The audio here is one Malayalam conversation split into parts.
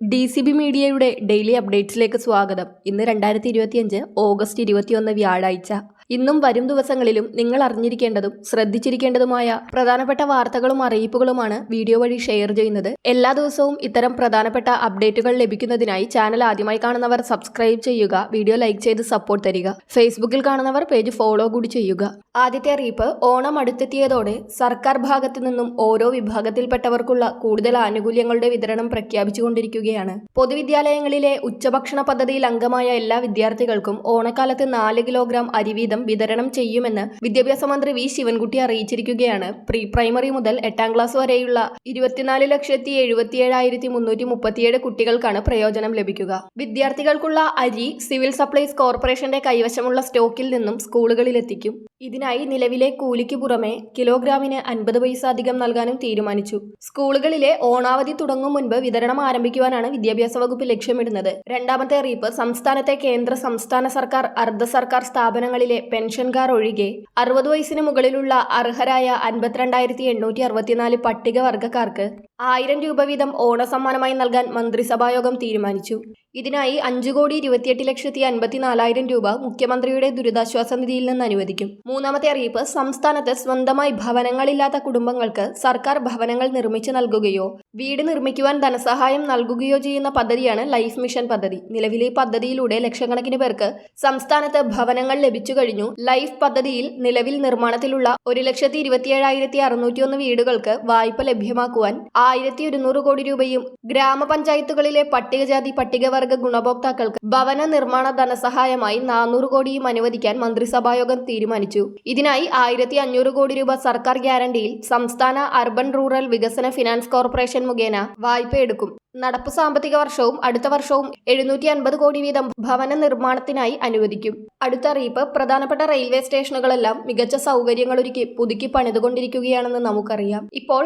ഡി സി ബി മീഡിയയുടെ ഡെയിലി അപ്ഡേറ്റ്സിലേക്ക് സ്വാഗതം. ഇന്ന് രണ്ടായിരത്തി ഇരുപത്തിയഞ്ച് ഓഗസ്റ്റ് ഇരുപത്തിയൊന്ന് വ്യാഴാഴ്ച. ഇന്നും വരും ദിവസങ്ങളിലും നിങ്ങൾ അറിഞ്ഞിരിക്കേണ്ടതും ശ്രദ്ധിച്ചിരിക്കേണ്ടതുമായ പ്രധാനപ്പെട്ട വാർത്തകളും അറിയിപ്പുകളുമാണ് വീഡിയോ വഴി ഷെയർ ചെയ്യുന്നത്. എല്ലാ ദിവസവും ഇത്തരം പ്രധാനപ്പെട്ട അപ്ഡേറ്റുകൾ ലഭിക്കുന്നതിനായി ചാനൽ ആദ്യമായി കാണുന്നവർ സബ്സ്ക്രൈബ് ചെയ്യുക വീഡിയോ ലൈക്ക് ചെയ്ത് സപ്പോർട്ട് തരിക. ഫേസ്ബുക്കിൽ കാണുന്നവർ പേജ് ഫോളോ കൂടി ചെയ്യുക. ആദ്യത്തെ അറിയിപ്പ് ഓണം അടുത്തെത്തിയതോടെ സർക്കാർ ഭാഗത്തു നിന്നും ഓരോ വിഭാഗത്തിൽപ്പെട്ടവർക്കുള്ള കൂടുതൽ ആനുകൂല്യങ്ങളുടെ വിതരണം പ്രഖ്യാപിച്ചുകൊണ്ടിരിക്കുകയാണ്. പൊതുവിദ്യാലയങ്ങളിലെ ഉച്ചഭക്ഷണ പദ്ധതിയിൽ അംഗമായ എല്ലാ വിദ്യാർത്ഥികൾക്കും ഓണക്കാലത്ത് നാല് കിലോഗ്രാം അരി വീതം വിതരണം ചെയ്യുമെന്ന് വിദ്യാഭ്യാസ മന്ത്രി വി ശിവൻകുട്ടി അറിയിച്ചിരിക്കുകയാണ്. പ്രീ പ്രൈമറി മുതൽ എട്ടാം ക്ലാസ് വരെയുള്ള ഇരുപത്തിനാല് ലക്ഷത്തി എഴുപത്തിയേഴായിരത്തി മുന്നൂറ്റി മുപ്പത്തിയേഴ് കുട്ടികൾക്കാണ് പ്രയോജനം ലഭിക്കുക. വിദ്യാർത്ഥികൾക്കുള്ള അരി സിവിൽ സപ്ലൈസ് കോർപ്പറേഷന്റെ കൈവശമുള്ള സ്റ്റോക്കിൽ നിന്നും സ്കൂളുകളിലെത്തിക്കും. ഇതിനായി നിലവിലെ കൂലിക്ക് പുറമെ കിലോഗ്രാമിന് അൻപത് പൈസ അധികം നൽകാനും തീരുമാനിച്ചു. സ്കൂളുകളിലെ ഓണാവധി തുടങ്ങും മുൻപ് വിതരണം ആരംഭിക്കുവാനാണ് വിദ്യാഭ്യാസ വകുപ്പ് ലക്ഷ്യമിടുന്നത്. രണ്ടാമത്തെ അറിയിപ്പ് സംസ്ഥാനത്തെ കേന്ദ്ര സംസ്ഥാന സർക്കാർ അർദ്ധ സർക്കാർ സ്ഥാപനങ്ങളിലെ പെൻഷൻകാർ ഒഴികെ അറുപത് വയസ്സിന് മുകളിലുള്ള അർഹരായ അൻപത്തിരണ്ടായിരത്തി എണ്ണൂറ്റി അറുപത്തിനാല് പട്ടികവർഗക്കാർക്ക് ആയിരം രൂപ വീതം ഓണസമ്മാനമായി നൽകാൻ മന്ത്രിസഭായോഗം തീരുമാനിച്ചു. ഇതിനായി അഞ്ചു കോടി ഇരുപത്തിയെട്ട് ലക്ഷത്തി അൻപത്തി നാലായിരം രൂപ മുഖ്യമന്ത്രിയുടെ ദുരിതാശ്വാസ നിധിയിൽ നിന്ന് അനുവദിക്കും. മൂന്നാമത്തെ അറിയിപ്പ് സംസ്ഥാനത്ത് സ്വന്തമായി ഭവനങ്ങളില്ലാത്ത കുടുംബങ്ങൾക്ക് സർക്കാർ ഭവനങ്ങൾ നിർമ്മിച്ചു നൽകുകയോ വീട് നിർമ്മിക്കുവാൻ ധനസഹായം നൽകുകയോ ചെയ്യുന്ന പദ്ധതിയാണ് ലൈഫ് മിഷൻ പദ്ധതി. നിലവിലെ പദ്ധതിയിലൂടെ ലക്ഷക്കണക്കിന് പേർക്ക് സംസ്ഥാനത്ത് ഭവനങ്ങൾ ലഭിച്ചു കഴിഞ്ഞു. ലൈഫ് പദ്ധതിയിൽ നിലവിൽ നിർമ്മാണത്തിലുള്ള ഒരു ലക്ഷത്തി ഇരുപത്തിയേഴായിരത്തി അറുന്നൂറ്റിയൊന്ന് വീടുകൾക്ക് വായ്പ ലഭ്യമാക്കുവാൻ ആയിരത്തി ഒരുന്നൂറ് കോടി രൂപയും ഗ്രാമപഞ്ചായത്തുകളിലെ പട്ടികജാതി പട്ടികവർഗ ഗുണഭോക്താക്കൾക്ക് ഭവന നിർമ്മാണ ധനസഹായമായി നാനൂറ് കോടിയും അനുവദിക്കാൻ മന്ത്രിസഭായോഗം തീരുമാനിച്ചു. ഇതിനായി ആയിരത്തി അഞ്ഞൂറ് കോടി രൂപ സർക്കാർ ഗ്യാരണ്ടിയിൽ സംസ്ഥാന അർബൻ റൂറൽ വികസന ഫിനാൻസ് കോർപ്പറേഷൻ മുഖേന വായ്പയെടുക്കും നടപ്പ് സാമ്പത്തിക വർഷവും അടുത്ത വർഷവും എഴുന്നൂറ്റി അൻപത് കോടി വീതം ഭവന നിർമ്മാണത്തിനായി അനുവദിക്കും. അടുത്ത അറിയിപ്പ് പ്രധാനപ്പെട്ട റെയിൽവേ സ്റ്റേഷനുകളെല്ലാം മികച്ച സൗകര്യങ്ങളൊരുക്കി പുതുക്കി പണിതുകൊണ്ടിരിക്കുകയാണെന്ന് നമുക്കറിയാം. ഇപ്പോൾ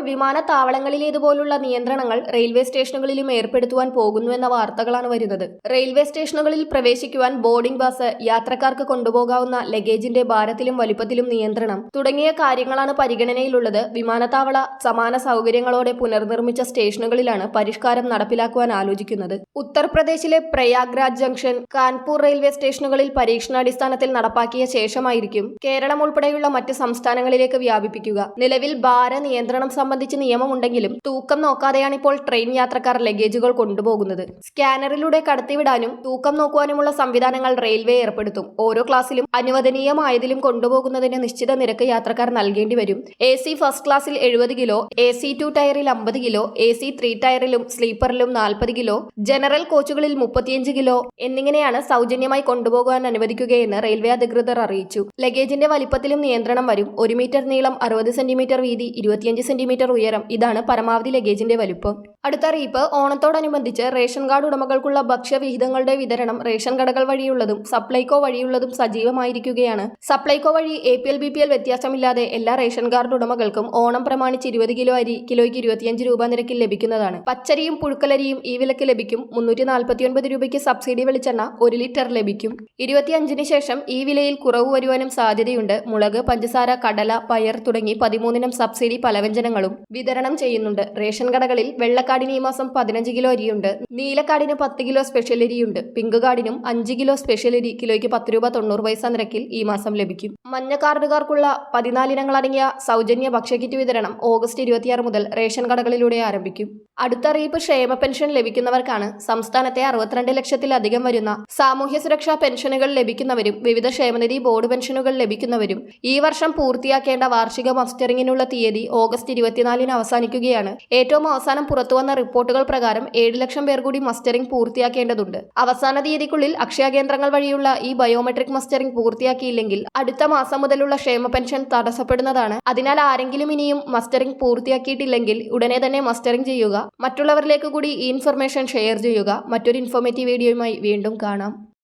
വിമാനത്താവളങ്ങളിലേതുപോലുള്ള നിയന്ത്രണങ്ങൾ റെയിൽവേ സ്റ്റേഷനുകളിലും ഏർപ്പെടുത്തുവാൻ പോകുന്നുവെന്ന വാർത്തകളാണ് വരുന്നത്. റെയിൽവേ സ്റ്റേഷനുകളിൽ പ്രവേശിക്കുവാൻ ബോർഡിംഗ് ബസ് യാത്രക്കാർക്ക് കൊണ്ടുപോകാവുന്ന ലഗേജിന്റെ ഭാരത്തിലും വലിപ്പത്തിലും നിയന്ത്രണം തുടങ്ങിയ കാര്യങ്ങളാണ് പരിഗണനയിലുള്ളത്. വിമാനത്താവള സമാന സൗകര്യങ്ങളോടെ പുനർനിർമ്മിച്ച സ്റ്റേഷനുകളിലാണ് പരിഷ്കാരം നടപ്പിലാക്കുവാൻ ആലോചിക്കുന്നത്. ഉത്തർപ്രദേശിലെ പ്രയാഗ്രാജ് ജംഗ്ഷൻ കാൺപൂർ റെയിൽവേ സ്റ്റേഷനുകളിൽ പരീക്ഷണാടിസ്ഥാനത്തിൽ നടപ്പാക്കിയ ശേഷമായിരിക്കും കേരളം ഉൾപ്പെടെയുള്ള മറ്റ് സംസ്ഥാനങ്ങളിലേക്ക് വ്യാപിപ്പിക്കുക. നിലവിൽ ഭാര നിയന്ത്രണം സംബന്ധിച്ച് നിയമമുണ്ടെങ്കിലും തൂക്കം നോക്കാതെയാണ് ഇപ്പോൾ ട്രെയിൻ യാത്രക്കാർ ലഗേജുകൾ കൊണ്ടുപോകുന്നത്. സ്കാനറിലൂടെ കടത്തിവിടാനും തൂക്കം നോക്കുവാനുമുള്ള സംവിധാനങ്ങൾ റെയിൽവേ ഏർപ്പെടുത്തും. ഓരോ ക്ലാസ്സിലും അനുവദനീയമായതിലും കൊണ്ടുപോകുന്നതിന് നിശ്ചിത നിരക്ക് യാത്രക്കാർ നൽകേണ്ടി വരും. എ സി ഫസ്റ്റ് ക്ലാസ്സിൽ എഴുപത് കിലോ എ സി ടു ടയറിൽ അമ്പത് കിലോ എ സി ത്രീ ടയറിലും സ്ലീപ്പറിലും നാൽപ്പത് കിലോ ജനറൽ കോച്ചുകളിൽ മുപ്പത്തിയഞ്ച് കിലോ എന്നിങ്ങനെയാണ് സൗജന്യമായി കൊണ്ടുപോകാൻ അനുവദിക്കുകയെന്ന് റെയിൽവേ അധികൃതർ അറിയിച്ചു. ലഗേജിന്റെ വലിപ്പത്തിലും നിയന്ത്രണം വരും. ഒരു മീറ്റർ നീളം അറുപത് സെന്റിമീറ്റർ വീതി ഇരുപത്തിയഞ്ച് സെന്റിമീറ്റർ ഉയരം ഇതാണ് പരമാവധി ലഗേജിന്റെ വലുപ്പം. അടുത്ത അറിയിപ്പ് ഓണത്തോടനുബന്ധിച്ച് റേഷൻ കാർഡ് ഉടമകൾക്കുള്ള ഭക്ഷ്യവിഹിതങ്ങളുടെ വിതരണം റേഷൻ കടകൾ വഴിയുള്ളതും സപ്ലൈകോ വഴിയുള്ളതും സജീവമായിരിക്കുകയാണ്. സപ്ലൈകോ വഴി A P L B P L വ്യത്യാസമില്ലാതെ എല്ലാ റേഷൻ കാർഡ് ഉടമകൾക്കും ഓണം പ്രമാണിച്ച് ഇരുപത് കിലോ അരി കിലോയ്ക്ക് ഇരുപത്തിയഞ്ച് രൂപ നിരക്കിൽ ലഭിക്കുന്നതാണ്. പച്ചരിയും പുഴുക്കലരിയും ഈ വിലക്ക് ലഭിക്കും. മുന്നൂറ്റി നാൽപ്പത്തിയൊൻപത് രൂപയ്ക്ക് സബ്സിഡി വെളിച്ചെണ്ണ ഒരു ലിറ്റർ ലഭിക്കും. ഇരുപത്തിയഞ്ചിന് ശേഷം ഈ വിലയിൽ കുറവ് വരുവാനും സാധ്യതയുണ്ട്. മുളക് പഞ്ചസാര കടല പയർ തുടങ്ങി പതിമൂന്നിനം സബ്സിഡി പലവ്യഞ്ജനങ്ങളും വിതരണം ചെയ്യുന്നുണ്ട്. റേഷൻ കടകളിൽ വെള്ളക്കാടിന് ഈ മാസം പതിനഞ്ച് കിലോ അരിയുണ്ട്. നീലക്കാടിന് പത്ത് കിലോ സ്പെഷ്യൽ അരിയുണ്ട്. പിങ്ക് കാർഡിനും അഞ്ച് കിലോ സ്പെഷ്യൽ അരി കിലോയ്ക്ക് പത്ത് രൂപ തൊണ്ണൂറ് പൈസ നിരക്കിൽ ഈ മാസം ലഭിക്കും. മഞ്ഞ കാർഡുകാർക്കുള്ള പതിനാലിനങ്ങൾ അടങ്ങിയ സൗജന്യ ഭക്ഷ്യക്കിറ്റ് വിതരണം ഓഗസ്റ്റ് ഇരുപത്തിയാറ് മുതൽ റേഷൻ കടകളിലൂടെ ആരംഭിക്കും. അടുത്ത അറിയിപ്പ് ക്ഷേമ പെൻഷൻ ലഭിക്കുന്നവർക്കാണ് സംസ്ഥാനത്തെ അറുപത്തിരണ്ട് ലക്ഷത്തിലധികം വരുന്ന സാമൂഹ്യ സുരക്ഷാ പെൻഷനുകൾ ലഭിക്കുന്നവരും വിവിധ ക്ഷേമനിധി ബോർഡ് പെൻഷനുകൾ ലഭിക്കുന്നവരും ഈ വർഷം പൂർത്തിയാക്കേണ്ട വാർഷിക മസ്റ്ററിങ്ങിനുള്ള തീയതി ഓഗസ്റ്റ് ഇരുപത്തിനാലിന് അവസാനിക്കുകയാണ്. ഏറ്റവും അവസാനം പുറത്തുവന്ന റിപ്പോർട്ടുകൾ പ്രകാരം ഏഴ് ലക്ഷം പേർ കൂടി മസ്റ്ററിംഗ് പൂർത്തിയാക്കേണ്ടതുണ്ട്. അവസാന തീയതിക്കുള്ളിൽ അക്ഷയ കേന്ദ്രങ്ങൾ വഴിയുള്ള ഈ ബയോമെട്രിക് മസ്റ്ററിംഗ് പൂർത്തിയാക്കിയില്ലെങ്കിൽ അടുത്ത മാസം മുതലുള്ള ക്ഷേമ പെൻഷൻ തടസ്സപ്പെടുന്നതാണ്. അതിനാൽ ആരെങ്കിലും ഇനിയും മസ്റ്ററിംഗ് പൂർത്തിയാക്കിയിട്ടില്ലെങ്കിൽ ഉടനെ തന്നെ മസ്റ്ററിംഗ് ചെയ്യുക. മറ്റുള്ളവരിലേക്ക് കൂടി ഈ ഇൻഫർമേഷൻ ഷെയർ ചെയ്യുക. മറ്റൊരു ഇൻഫോർമേറ്റീവ് വീഡിയോയുമായി വീണ്ടും കാണാം.